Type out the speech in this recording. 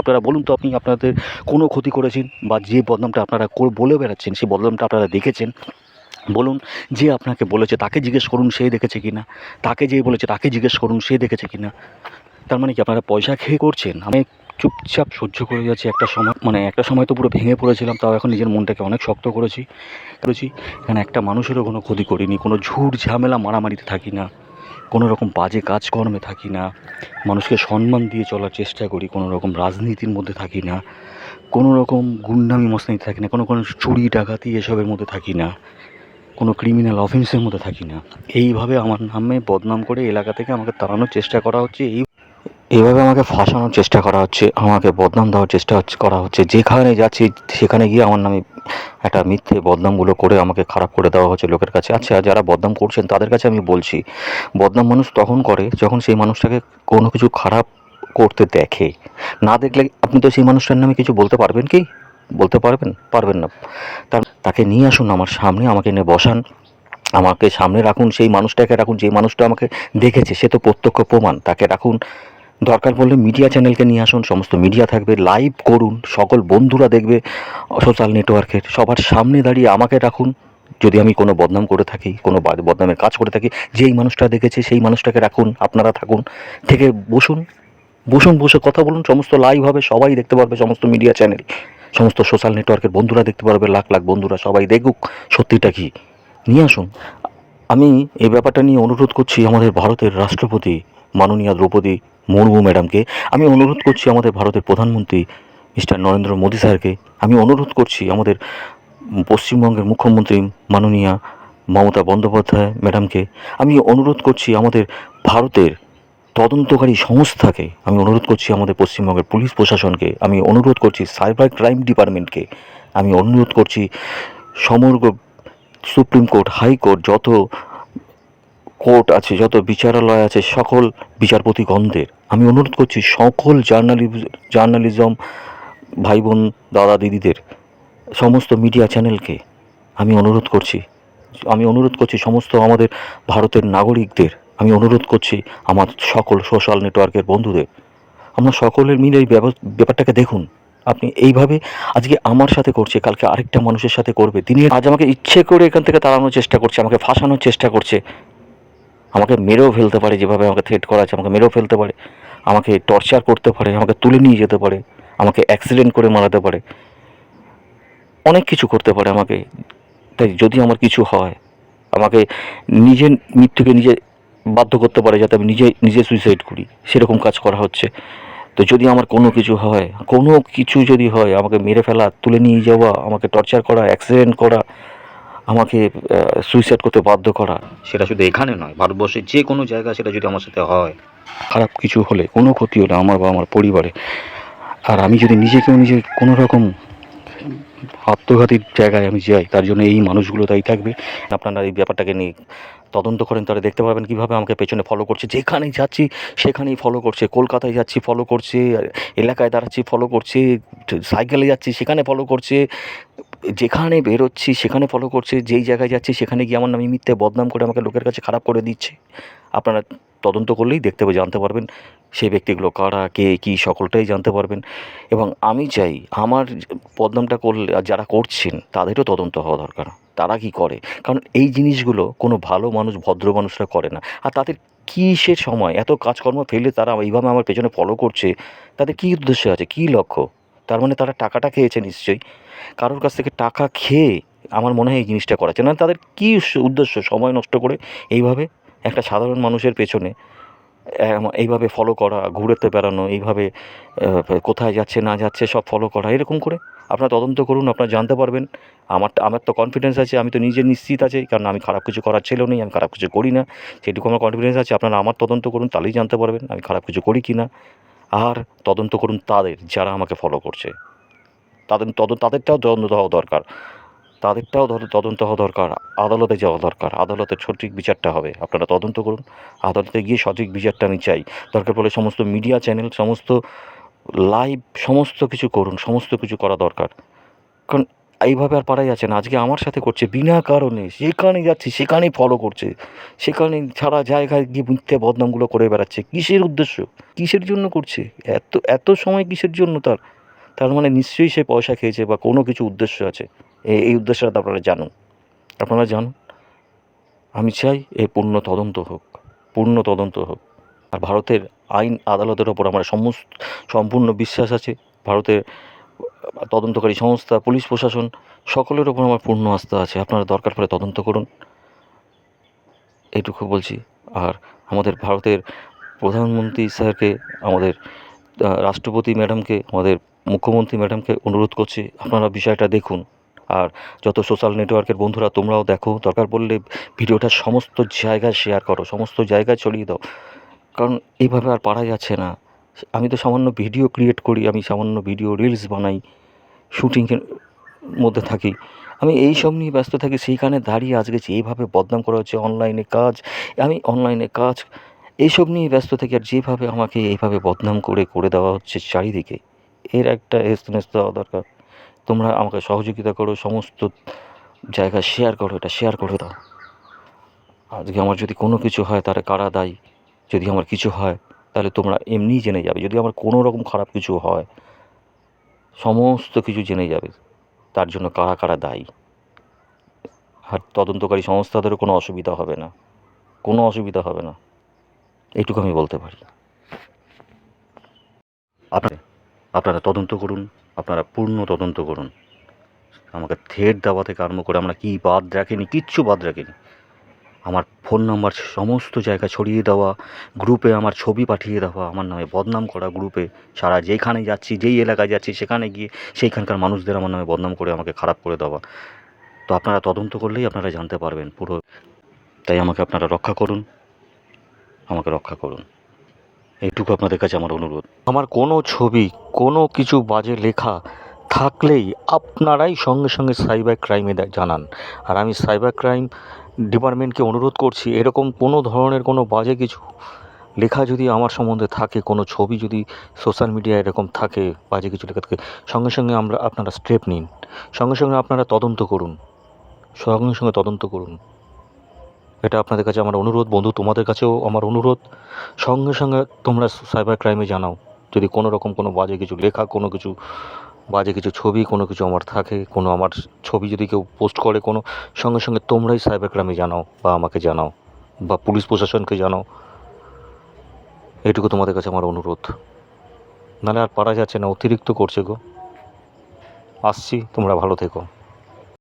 আপনারা বলুন তো, আপনি আপনাদের কোনো ক্ষতি করেছেন বা যে বদনামটা আপনারা বলে বেড়াচ্ছেন, সেই বদনামটা আপনারা দেখেছেন? বলুন, যে আপনাকে বলেছে, তাকে জিজ্ঞেস করুন সে দেখেছে কি না? তাকে যে বলেছে, তাকে জিজ্ঞেস করুন সে দেখেছে কি না? তার মানে কি আপনারা পয়সা খেয়ে করছেন? আমি চুপচাপ সহ্য করে যাচ্ছি একটা সময় মানে একটা সময় তো পুরো ভেঙে পড়েছিলাম, তাও এখন নিজের মনটাকে অনেক শক্ত করেছি করেছি। এখানে একটা মানুষেরও কোনো ক্ষতি করিনি, কোনো ঝুট ঝামেলা মারামারিতে থাকি না কোনো রকম বাজে কাজকর্মে থাকি না, মানুষকে সম্মান দিয়ে চলার চেষ্টা করি কোনো রকম রাজনীতির মধ্যে থাকি না কোনো রকম গুন্ডামি মস্তানিতে থাকি না, কোনো কোনো চুরি ডাকাতি এসবের মধ্যে থাকি না, কোনো ক্রিমিনাল অফেন্সের মধ্যে থাকি না। এইভাবে আমার নামে বদনাম করে এলাকা থেকে আমাকে তাড়ানোর চেষ্টা করা হচ্ছে, এই এইভাবে আমাকে ফাঁসানোর চেষ্টা করা হচ্ছে, আমাকে বদনাম দেওয়ার চেষ্টা করা হচ্ছে। যেখানে যাচ্ছি, সেখানে গিয়ে আমার নামে একটা মিথ্যে বদনামগুলো করে আমাকে খারাপ করে দেওয়া হচ্ছে লোকের কাছে। আচ্ছা যারা বদনাম করছেন, তাদের কাছে আমি বলছি, বদনাম মানুষ তখন করে যখন সেই মানুষটাকে কোনো কিছু খারাপ করতে দেখে। না দেখলে আপনি তো সেই মানুষটার নামে কিছু বলতে পারবেন কি? বলতে পারবেন? পারবেন না। তার, তাকে নিয়ে আসুন আমার সামনে, আমাকে এনে বসান। আমাকে সামনে রাখুন, সেই মানুষটাকে রাখুন, যে মানুষটা আমাকে দেখেছে, সে তো প্রত্যক্ষ প্রমাণ। তাকে রাখুন দরকার পড়লে মিডিয়া চ্যানেলকে নিয়ে আসুন, সমস্ত মিডিয়া থাকবে লাইভ করুন, সকল বন্ধুরা দেখবে সোশ্যাল নেটওয়ার্কের সবার সামনে দাঁড়িয়ে আমাকে রাখুন। যদি আমি কোনো বদনাম করে থাকি, কোনো বাদ- বদনামের কাজ করে থাকি, যেই মানুষটা দেখেছে সেই মানুষটাকে রাখুন, আপনারা থাকুন, থেকে বসুন বসুন, বসে কথা বলুন, সমস্ত লাইভ হবে, সবাই দেখতে পারবে সমস্ত মিডিয়া চ্যানেল সমস্ত সোশ্যাল নেটওয়ার্কের বন্ধুরা দেখতে পারবে, লাখ লাখ বন্ধুরা সবাই দেখুক, সত্যিটা কি? নিয়ে আসুন। আমি এই ব্যাপারটা নিয়ে অনুরোধ করছি আমাদের ভারতের রাষ্ট্রপতি মাননীয় দ্রৌপদী মুর্মু ম্যাডামকে, আমি অনুরোধ করছি আমাদের ভারতের প্রধানমন্ত্রী মিস্টার নরেন্দ্র মোদী স্যারকে, আমি অনুরোধ করছি আমাদের পশ্চিমবঙ্গের মুখ্যমন্ত্রী মাননীয়া মমতা বন্দ্যোপাধ্যায় ম্যাডামকে, আমি অনুরোধ করছি আমাদের ভারতের তদন্তকারী সংস্থাকে, আমি অনুরোধ করছি আমাদের পশ্চিমবঙ্গের পুলিশ প্রশাসনকে, আমি অনুরোধ করছি সাইবার ক্রাইম ডিপার্টমেন্টকে, আমি অনুরোধ করছি সমগ্র সুপ্রিম কোর্ট, হাইকোর্ট, যত কোর্ট আছে, যত বিচারালয় আছে, সকল বিচারপতিগণদের আমি অনুরোধ করছি, সকল জার্নালি জার্নালিজম ভাই বোন দাদা দিদিদের, সমস্ত মিডিয়া চ্যানেলকে আমি অনুরোধ করছি। আমি অনুরোধ করছি সমস্ত আমাদের ভারতের নাগরিকদের, আমি অনুরোধ করছি আমার সকল সোশ্যাল নেটওয়ার্কের বন্ধুদের, আমরা সকলের মিলে এই ব্যাপার- ব্যাপারটাকে দেখুন। আপনি এইভাবে আজকে আমার সাথে করছে, কালকে আরেকটা মানুষের সাথে করবে। তিনি আজ আমাকে ইচ্ছে করে এখান থেকে তাড়ানোর চেষ্টা করছে, আমাকে ফাঁসানোর চেষ্টা করছে। আমাকে মেরেও ফেলতে পারে যেভাবে আমাকে থ্রেট করা আছে, আমাকে মেরেও ফেলতে পারে। আমাকে টর্চার করতে পারে, আমাকে তুলে নিয়ে যেতে পারে, আমাকে অ্যাক্সিডেন্ট করে মারাতে পারে। অনেক কিছু করতে পারে আমাকে। তাই যদি আমার কিছু হয়, আমাকে নিজের মৃত্যুকে নিজে বাধ্য করতে পারে যাতে আমি নিজে নিজে সুইসাইড করি। সেরকম কাজ করা হচ্ছে। তো যদি আমার কোনো কিছু হয়, কোনো কিছু যদি হয়, আমাকে মেরে ফেলা, তুলে নিয়ে যাওয়া, আমাকে টর্চার করা অ্যাক্সিডেন্ট করা আমাকে সুইসাইড করতে বাধ্য করা। সেটা শুধু এখানে নয় ভারতবর্ষের যে কোনো জায়গা সেটা যদি আমার সাথে হয়। খারাপ কিছু হলে কোনো ক্ষতি হলে আমার বা আমার পরিবারে। আর আমি যদি নিজেকেও নিজে কোনো রকম আত্মঘাতীর জায়গায় আমি যাই তার জন্য এই মানুষগুলো তাই থাকবে। আপনারা এই ব্যাপারটাকে নিয়ে তদন্ত করেন তারা দেখতে পাবেন কীভাবে আমাকে পেছনে ফলো করছে। যেখানেই যাচ্ছি সেখানেই ফলো করছে। কলকাতায় যাচ্ছি ফলো করছে এলাকায় দাঁড়াচ্ছি ফলো করছে সাইকেলে যাচ্ছি সেখানে ফলো করছে। যেখানে বেরোচ্ছি, সেখানে ফলো করছে, যেই জায়গায় যাচ্ছি, সেখানে গিয়ে আমার নামে মিথ্যে বদনাম করে আমাকে লোকের কাছে খারাপ করে দিচ্ছে। আপনারা তদন্ত করলেই দেখতে পাবে, জানতে পারবেন সেই ব্যক্তিগুলো কারা, কে, কী, সকলটাই জানতে পারবেন। এবং আমি চাই আমার বদনামটা করলে যারা করছেন, তাদেরও তদন্ত হওয়া দরকার। তারা কি করে? কারণ এই জিনিসগুলো কোনো ভালো মানুষ, ভদ্র মানুষরা করে না। আর তাদের কিসের সময়? এত কাজকর্ম ফেলে তারা এইভাবে আমার পেছনে ফলো করছে, তাদের কী উদ্দেশ্য আছে? কী লক্ষ্য? তার মানে তারা টাকাটা খেয়েছে নিশ্চয়ই। কারোর কাছ থেকে টাকা খেয়ে আমার মনে হয় এই জিনিসটা করাচ্ছে। না, তাদের কী উদ্দেশ্য সময় নষ্ট করে এইভাবে একটা সাধারণ মানুষের পেছনে এইভাবে ফলো করা, ঘুরেতে বেড়ানো, এইভাবে কোথায় যাচ্ছে, না যাচ্ছে, সব ফলো করা, এরকম করে? আপনারা তদন্ত করুন, আপনারা জানতে পারবেন। আমার আমার তো কনফিডেন্স আছে, আমি তো নিজে নিশ্চিত আছে, কারণ আমি খারাপ কিছু করার ছেলেও নেই, আমি খারাপ কিছু করি না। সেটুকু আমার কনফিডেন্স আছে, আপনারা আমার তদন্ত করুন, তাহলেই জানতে পারবেন আমি খারাপ কিছু করি কি না আর তদন্ত করুন তাদের যারা আমাকে ফলো করছে। তাদের তদন্ত তাদেরটাও তদন্ত হওয়া দরকার। তাদেরটাও তদন্ত হওয়া দরকার। আদালতে যাওয়া দরকার। আদালতের সঠিক বিচারটা হবে। আপনারা তদন্ত করুন। আদালতে গিয়ে সঠিক বিচারটা আমি চাই। দরকার পড়লে সমস্ত মিডিয়া চ্যানেল সমস্ত লাইভ সমস্ত কিছু করুন। সমস্ত কিছু করা দরকার। কারণ এইভাবে আর পারা যাচ্ছে না। আজকে আমার সাথে করছে, বিনা কারণে। যেখানে যাচ্ছি, সেখানেই ফলো করছে। সেখানে ছাড়া জায়গায় গিয়ে মিথ্যে বদনামগুলো করে বেড়াচ্ছে। কিসের উদ্দেশ্য? কিসের জন্য করছে? এত এত সময় কিসের জন্য তার? তার মানে নিশ্চয়ই সে পয়সা খেয়েছে বা কোনো কিছু উদ্দেশ্য আছে। এই উদ্দেশ্যটা আপনারা জানুন। আপনারা জানুন। আমি চাই এর পূর্ণ তদন্ত হোক। পূর্ণ তদন্ত হোক। আর ভারতের আইন আদালতের ওপর আমার সমস্ত, সম্পূর্ণ বিশ্বাস আছে। ভারতের তদন্তকারী সংস্থা, পুলিশ প্রশাসন, সকলের ওপর আমার পূর্ণ আস্থা আছে। আপনারা দরকার পড়ে তদন্ত করুন। এইটুকু বলছি। আর আমাদের ভারতের প্রধানমন্ত্রী স্যারকে, আমাদের রাষ্ট্রপতি ম্যাডামকে, আমাদের মুখ্যমন্ত্রী ম্যাডামকে অনুরোধ করছি, আপনারা বিষয়টা দেখুন। আর যত সোশ্যাল নেটওয়ার্কের বন্ধুরা, তোমরাও দেখো। দরকার পড়লে ভিডিওটা সমস্ত জায়গায় শেয়ার করো, সমস্ত জায়গায় ছড়িয়ে দাও। কারণ এইভাবে আর পারা যাচ্ছে না। আমি তো সামান্য ভিডিও ক্রিয়েট করি, আমি সামান্য ভিডিও রিলস বানাই শুটিংয়ের মধ্যে থাকি। আমি এই সব নিয়ে ব্যস্ত থাকি, সেইখানে দাঁড়িয়ে আজকে যেভাবে বদনাম করা হচ্ছে অনলাইনে কাজ, আমি অনলাইনে কাজ, এইসব নিয়ে ব্যস্ত থাকি আর যেভাবে আমাকে এইভাবে বদনাম করে করে দেওয়া হচ্ছে চারিদিকে, এর একটা এস্তেনেস দেওয়া দরকার। তোমরা আমাকে সহযোগিতা করো, সমস্ত জায়গা শেয়ার করো, এটা শেয়ার করে দাও। আজকে আমার যদি কোনো কিছু হয় তাহলে কারা দায়ী? যদি আমার কিছু হয় তাহলে তোমরা এমনিই জেনে যাবে। যদি আমার কোনো রকম খারাপ কিছু হয়, সমস্ত কিছু জেনে যাবে, তার জন্য কারা কারা দায়ী? আর তদন্তকারী সংস্থাদেরও কোনো অসুবিধা হবে না। কোনো অসুবিধা হবে না। এইটুকু আমি বলতে পারি। আপনারা আপনারা তদন্ত করুন, আপনারা পূর্ণ তদন্ত করুন। আমাকে থ্রেড দেওয়া থেকে আরম্ভ করে আমরা কী বাদ রাখিনি, কিচ্ছু বাদ রাখিনি। আমার ফোন নাম্বার সমস্ত জায়গায় ছড়িয়ে দেওয়া গ্রুপে আমার ছবি পাঠিয়ে দেওয়া, আমার নামে বদনাম করা গ্রুপে সারা যেখানে যাচ্ছি, যেই এলাকায় যাচ্ছি, সেখানে গিয়ে সেইখানকার মানুষদের আমার নামে বদনাম করে আমাকে খারাপ করে দেওয়া। তো আপনারা তদন্ত করলেই আপনারা জানতে পারবেন পুরো। তাই আমাকে আপনারা রক্ষা করুন। আমাকে রক্ষা করুন। এইটুকু আপনাদের কাছে আমার অনুরোধ। আমার কোনো ছবি, কোনো কিছু বাজে লেখা থাকলেই আপনারাই সঙ্গে সঙ্গে সাইবার ক্রাইমে জানান। আর আমি সাইবার ক্রাইম ডিপার্টমেন্টকে অনুরোধ করছি, এরকম কোনো ধরনের কোনো বাজে কিছু লেখা যদি আমার সম্বন্ধে থাকে, কোনো ছবি যদি সোশ্যাল মিডিয়ায় এরকম থাকে, বাজে কিছু লেখা থাকে, সঙ্গে সঙ্গে আমরা আপনারা স্টেপ নিন। সঙ্গে সঙ্গে আপনারা তদন্ত করুন। সঙ্গে সঙ্গে তদন্ত করুন। এটা আপনাদের কাছে আমার অনুরোধ, বন্ধু তোমাদের কাছেও আমার অনুরোধ। সঙ্গে সঙ্গে তোমরা সাইবার ক্রাইমে জানাও। যদি কোনো রকম কোনো বাজে কিছু লেখা, কোনো কিছু বাজে কিছু ছবি, কোনো কিছু আমার থাকে, কোনো আমার ছবি যদি কেউ পোস্ট করে, কোনো সঙ্গে সঙ্গে তোমরাই সাইবার ক্রাইমে জানাও বা আমাকে জানাও বা পুলিশ প্রশাসনকে জানাও। এটুকু তোমাদের কাছে আমার অনুরোধ। নাহলে আর পারা যাচ্ছে না, অতিরিক্ত করছে গো। আসছি, তোমরা ভালো থেকো।